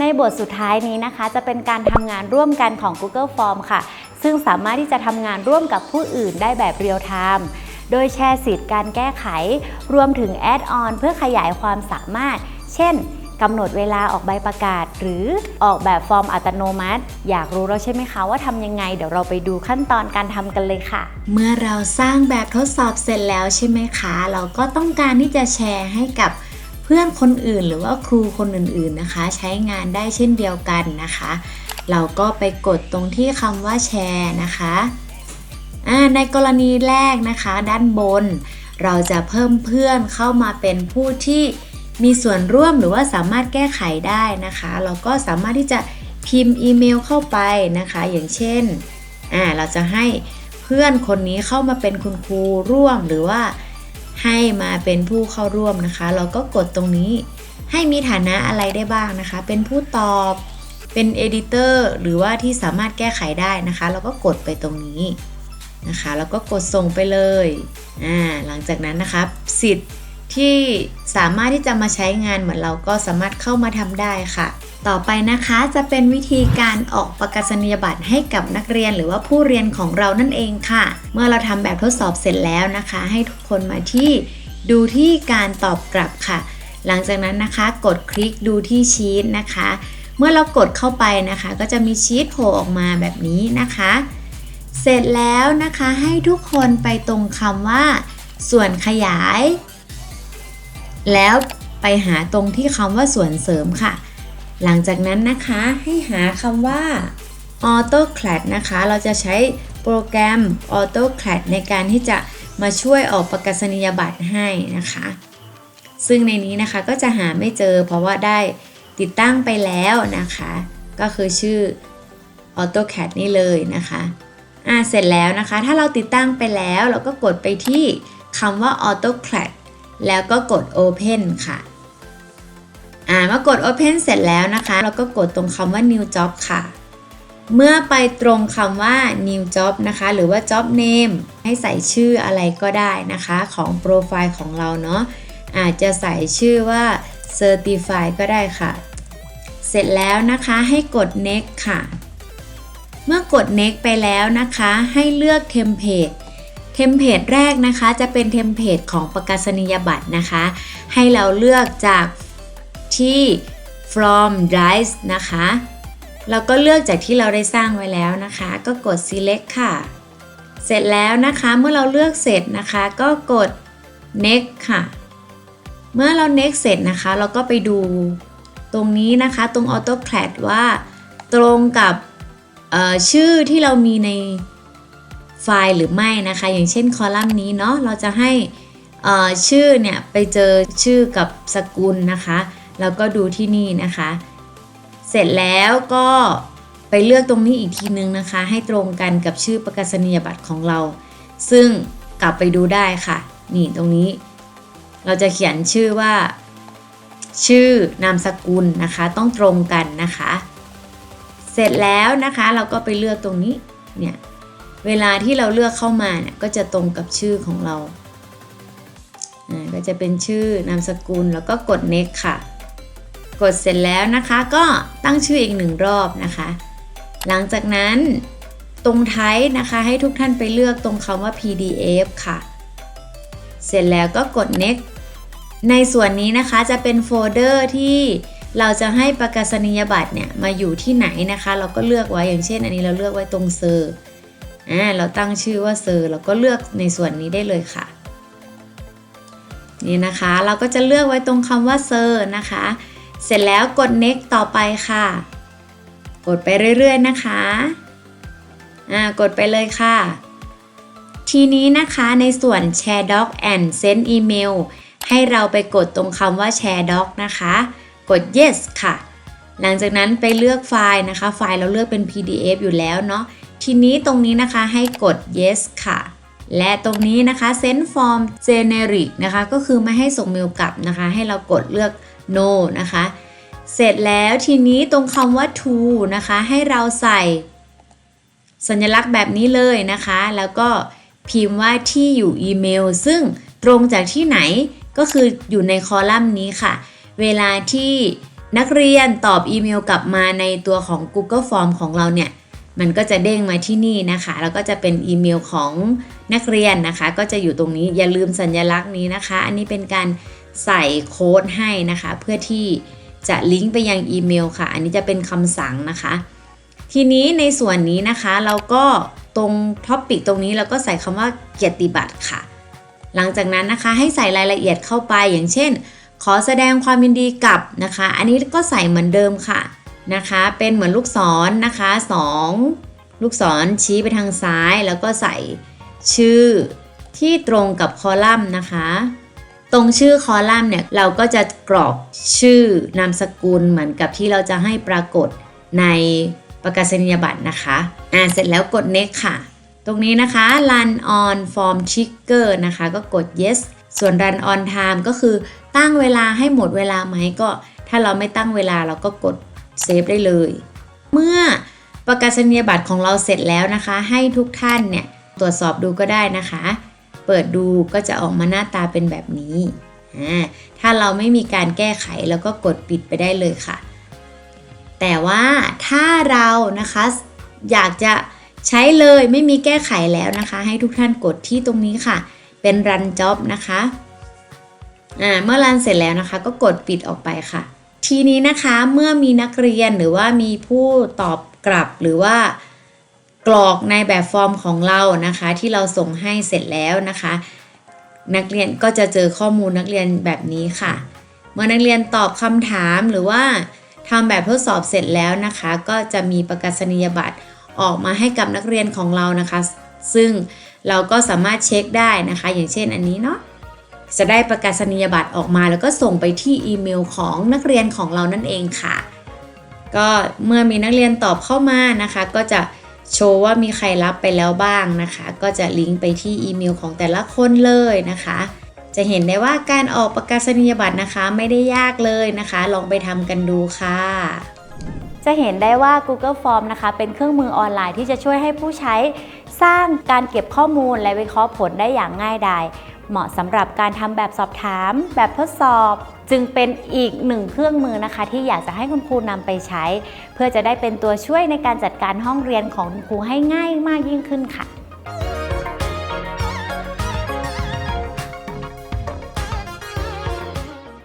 ในบทสุดท้ายนี้นะคะ จะเป็นการทำงานร่วมกันของ Google Form ค่ะ ซึ่งสามารถที่จะทำงานร่วมกับผู้อื่นได้แบบเรียลไทม์โดยแชร์สิทธิ์การแก้ไข รวมถึงแอดออนเพื่อขยายความสามารถ เช่นกำหนดเวลาออกใบประกาศ หรือออกแบบฟอร์มอัตโนมัติ อยากรู้แล้วใช่ไหมคะว่าทำยังไง เดี๋ยวเราไปดูขั้นตอนการทำกันเลยค่ะ เมื่อเราสร้างแบบทดสอบเสร็จแล้วใช่ไหมคะ เราก็ต้องการที่จะแชร์ให้กับ พื่อนคนอื่นหรือว่าครูคนอื่นๆนะคะ ใช้งานได้เช่นเดียวกันนะคะ เราก็ไปกดตรงที่คำว่าแชร์นะคะในกรณีแรกนะคะ ด้านบน เราจะเพิ่มเพื่อนเข้ามาเป็นผู้ที่มีส่วนร่วมหรือว่าสามารถแก้ไขได้นะคะ เราก็สามารถที่จะพิมพ์อีเมลเข้าไปนะคะ อย่างเช่น เราจะให้เพื่อนคนนี้เข้ามาเป็นคุณครูร่วมหรือว่า ให้มาเป็นผู้เข้าร่วมนะคะ เราก็กดตรงนี้ให้มีฐานะอะไรได้บ้างนะคะ เป็นผู้ตอบ เป็นเอดิเตอร์หรือว่าที่สามารถแก้ไขได้นะคะ เราก็กดไปตรงนี้นะคะ แล้วก็กดส่งไปเลย อ่า หลังจากนั้นนะคะสิทธิ์ที่สามารถที่จะมาใช้งานเหมือนเราก็สามารถเข้ามาทำได้ค่ะ ต่อไปนะคะจะเป็นวิธีการออกประกาศนียบัตรให้กับนักเรียนหรือว่าผู้เรียนของเรานั่นเองค่ะ เมื่อเราทำแบบทดสอบเสร็จแล้วนะคะ ให้ทุกคนมาที่ดูที่การตอบกลับค่ะ หลังจากนั้นนะคะ กดคลิกดูที่ชีตนะคะ เมื่อเรากดเข้าไปนะคะ ก็จะมีชีตโผล่ออกมาแบบนี้นะคะ เสร็จแล้วนะคะให้ทุกคนไปตรงคำว่า ส่วนขยาย แล้วไปหาตรงที่คำว่าส่วนเสริมค่ะ หลังจากนั้นนะคะให้หาคำว่า AutoCAD นะคะ เราจะใช้โปรแกรม AutoCAD ในการที่จะมาช่วยออกประกาศนียบัตรให้นะคะ ซึ่งในนี้นะคะก็จะหาไม่เจอเพราะว่าได้ติดตั้งไปแล้วนะคะ ก็คือชื่อ AutoCAD นี่เลยนะคะอ่าเสร็จแล้วนะคะ ถ้าเราติดตั้งไปแล้ว เราก็กดไปที่คำว่า AutoCAD แล้วก็กด Open ค่ะ อ่าเมื่อกด Open เสร็จแล้วนะคะ เราก็กดตรงคำว่า New Job ค่ะ เมื่อไปตรงคำว่า New Job นะคะ หรือว่า Job Name ให้ใส่ชื่ออะไรก็ได้นะคะ ของโปรไฟล์ของเราเนาะอาจจะใส่ชื่อว่า Certify ก็ได้ค่ะ เสร็จแล้วนะคะให้กด Next ค่ะ เมื่อกด Next ไปแล้วนะคะ ให้เลือกเทมเพลตเทมเพลตแรกนะคะจะเป็นเทมเพลตของประกาศนียบัตรนะคะ ให้เราเลือกจาก ที่ from drives นะคะ เราก็เลือกจากที่เราได้สร้างไว้แล้วนะคะ ก็กด select ค่ะ เสร็จแล้วนะคะเมื่อเราเลือกเสร็จนะคะ ก็กด next ค่ะ เมื่อเรา next เสร็จนะคะ เราก็ไปดูตรงนี้นะคะตรง AutoCAD ว่าตรงกับชื่อที่เรามีในไฟล์หรือไม่นะคะ อย่างเช่นคอลัมน์นี้เนาะเราจะให้ชื่อเนี่ยไปเจอชื่อกับสกุลนะคะ แล้วก็ดูที่นี่นะคะ เสร็จแล้วก็ไปเลือกตรงนี้อีกทีนึงนะคะ ให้ตรงกันกับชื่อประกาศนียบัตรของเรา ซึ่งกลับไปดูได้ค่ะ นี่ตรงนี้ เราจะเขียนชื่อว่า ชื่อนามสกุลนะคะ ต้องตรงกันนะคะ เสร็จแล้วนะคะเราก็ไปเลือกตรงนี้เนี่ยเวลาที่เราเลือกเข้ามาเนี่ยก็จะตรงกับชื่อของเราอ่าก็จะเป็นชื่อนามสกุลแล้วก็กด next ค่ะ กดเสร็จแล้วนะคะก็ตั้งชื่ออีกหนึ่งรอบนะคะ หลังจากนั้นตรงท้ายนะคะให้ทุกท่านไปเลือกตรงคำว่า PDF ค่ะ เสร็จแล้วก็กด next ในส่วนนี้นะคะจะเป็นโฟลเดอร์ที่เราจะให้ประกาศนียบัตรเนี่ยมาอยู่ที่ไหนนะคะ เราก็เลือกไว้อย่างเช่น อันนี้เราเลือกไว้ตรงเซอร์อ่าเราตั้งชื่อว่าเซอร์เราก็เลือกในส่วนนี้ได้เลยค่ะนี่นะคะเราก็จะเลือกไว้ตรงคำว่าเซอร์นะคะ เสร็จแล้วกด next ต่อไปค่ะ กดไปเรื่อยๆนะคะอ่ากดไปเลยค่ะ ทีนี้นะคะในส่วน Share Doc and Send Email ให้เราไปกดตรงคำว่า Share Doc นะคะ กด Yes ค่ะ หลังจากนั้นไปเลือกไฟล์นะคะ ไฟล์เราเลือกเป็น PDF อยู่แล้วเนาะ ทีนี้ตรงนี้นะคะให้กด Yes ค่ะและตรงนี้นะคะ Send Form Generic นะคะ ก็คือไม่ให้ส่งเมลกลับนะคะ ให้เรากดเลือก No นะคะ เสร็จแล้วทีนี้ตรงคำว่า To นะคะ ให้เราใส่สัญลักษณ์แบบนี้เลยนะคะ แล้วก็พิมพ์ว่าที่อยู่อีเมล ซึ่งตรงจากที่ไหนก็คืออยู่ในคอลัมน์นี้ค่ะ เวลาที่นักเรียนตอบอีเมลกลับมาในตัวของ Google Form ของเราเนี่ย มันก็จะเด้งมาที่นี่นะคะ แล้วก็จะเป็นอีเมลของนักเรียนนะคะ ก็จะอยู่ตรงนี้อย่าลืมสัญลักษณ์นี้นะคะ อันนี้เป็นการ ใส่โค้ดให้นะคะ เพื่อที่จะลิงก์ไปยังอีเมลค่ะ อันนี้จะเป็นคำสั่งนะคะ ทีนี้ในส่วนนี้นะคะเราก็ตรงท็อปปิกตรงนี้เราก็ใส่คำว่าเกียรติบัตรค่ะ หลังจากนั้นนะคะให้ใส่รายละเอียดเข้าไปอย่างเช่น ขอแสดงความยินดีกับนะคะ อันนี้ก็ใส่เหมือนเดิมค่ะนะคะ เป็นเหมือนลูกศรนนะคะสองลูกศรชี้ไปทางซ้าย แล้วก็ใส่ชื่อที่ตรงกับคอลัมน์นะคะ ตรงชื่อคอลัมน์เนี่ยเราก็จะกรอกชื่อนามสกุลเหมือนกับที่เราจะให้ปรากฏในประกาศนียบัตรนะคะ อ่า เสร็จแล้วกด next ค่ะ ตรงนี้นะคะ run on form trigger นะคะ ก็กด yes ส่วน run on time ก็คือตั้งเวลาให้หมดเวลาไหมก็ ถ้าเราไม่ตั้งเวลาเราก็กด save ได้เลย เมื่อประกาศนียบัตรของเราเสร็จแล้วนะคะ ให้ทุกท่านเนี่ยตรวจสอบดูก็ได้นะคะ เปิดดูก็จะออกมาหน้าตาเป็นแบบนี้ ถ้าเราไม่มีการแก้ไขแล้วก็กดปิดไปได้เลยค่ะ แต่ว่าถ้าเรานะคะอยากจะใช้เลยไม่มีแก้ไขแล้วนะคะ ให้ทุกท่านกดที่ตรงนี้ค่ะ เป็น run job นะคะเมื่อรันเสร็จแล้วนะคะ ก็กดปิดออกไปค่ะ ทีนี้นะคะเมื่อมีนักเรียนหรือว่ามีผู้ตอบกลับหรือว่า กรอกในแบบฟอร์มของเรานะคะ ที่เราส่งให้เสร็จแล้วนะคะ นักเรียนก็จะเจอข้อมูลนักเรียนแบบนี้ค่ะ เมื่อนักเรียนตอบคำถามหรือว่าทำแบบทดสอบเสร็จแล้วนะคะ ก็จะมีประกาศนียบัตรออกมาให้กับนักเรียนของเรานะคะ ซึ่งเราก็สามารถเช็คได้นะคะ อย่างเช่นอันนี้เนาะจะได้ประกาศนียบัตรออกมา แล้วก็ส่งไปที่อีเมลของนักเรียนของเรานั่นเองค่ะ ก็เมื่อมีนักเรียนตอบเข้ามานะคะ ก็จะ โชว์ว่ามีใครรับไปแล้วบ้างนะคะ ก็จะลิงก์ไปที่อีเมลของแต่ละคนเลยนะคะ จะเห็นได้ว่าการออกประกาศนียบัตรนะคะไม่ได้ยากเลยนะคะ ลองไปทำกันดูค่ะจะเห็นได้ว่า Google Form นะคะเป็นเครื่องมือออนไลน์ที่จะช่วยให้ผู้ใช้สร้างการเก็บข้อมูลและวิเคราะห์ผลได้อย่างง่ายดาย เหมาะสำหรับการทำแบบสอบถาม แบบทดสอบ จึงเป็นอีกหนึ่งเครื่องมือนะคะ ที่อยากจะให้คุณครูนำไปใช้ เพื่อจะได้เป็นตัวช่วยในการจัดการห้องเรียนของคุณครูให้ง่ายมากยิ่งขึ้นค่ะ